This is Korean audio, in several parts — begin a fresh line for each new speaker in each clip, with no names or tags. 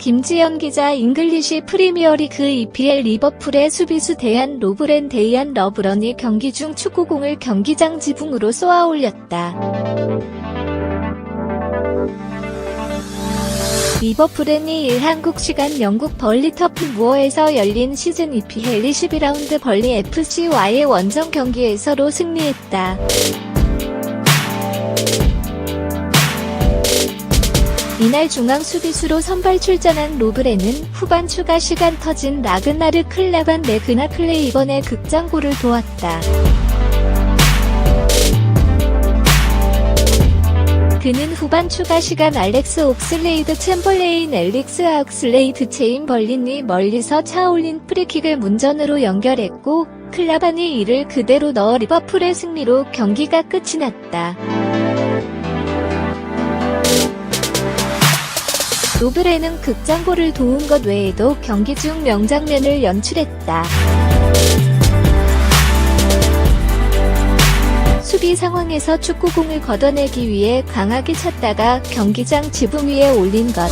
김지연 기자 잉글리시 프리미어리그 EPL 리버풀의 수비수 대한 로브렌 데이안 러브런이 경기 중 축구공을 경기장 지붕으로 쏘아 올렸다. 리버풀은 2일 한국 시간 영국 벌리 터프 무어에서 열린 시즌 EPL 22라운드 벌리 FC와의 원정 경기에서로 승리했다. 이날 중앙 수비수로 선발 출전한 로브레는 후반 추가 시간 터진 라그나르 클라반 네그나 클레이번의 극장골을 도왔다. 그는 후반 추가 시간 알렉스 옥슬레이드 챔벌레인 엘릭스 아옥슬레이드 체인 벌린이 멀리서 차올린 프리킥을 문전으로 연결했고 클라반이 이를 그대로 넣어 리버풀의 승리로 경기가 끝이 났다. 노브레는 극장골을 도운 것 외에도 경기 중 명장면을 연출했다. 수비 상황에서 축구공을 걷어내기 위해 강하게 찼다가 경기장 지붕 위에 올린 것.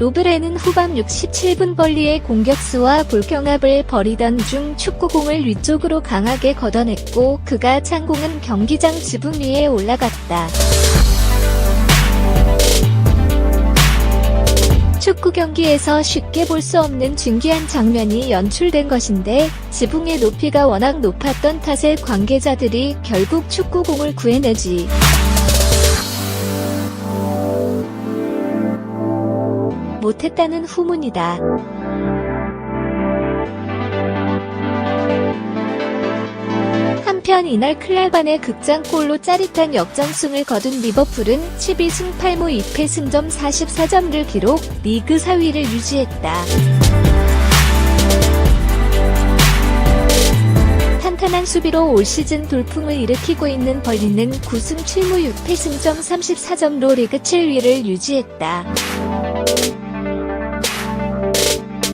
로브레는 후반 67분 벌리의 공격수와 볼경합을 벌이던 중 축구공을 위쪽으로 강하게 걷어냈고 그가 찬 공은 경기장 지붕 위에 올라갔다. 축구 경기에서 쉽게 볼 수 없는 신기한 장면이 연출된 것인데 지붕의 높이가 워낙 높았던 탓에 관계자들이 결국 축구공을 구해내지. 못했다는 후문이다. 한편 이날 클라반의 극장골로 짜릿한 역전승을 거둔 리버풀은 12승 8무 2패 승점 44점을 기록 리그 4위를 유지했다. 탄탄한 수비로 올 시즌 돌풍을 일으키고 있는 벌리는 9승 7무 6패 승점 34점로 리그 7위를 유지했다.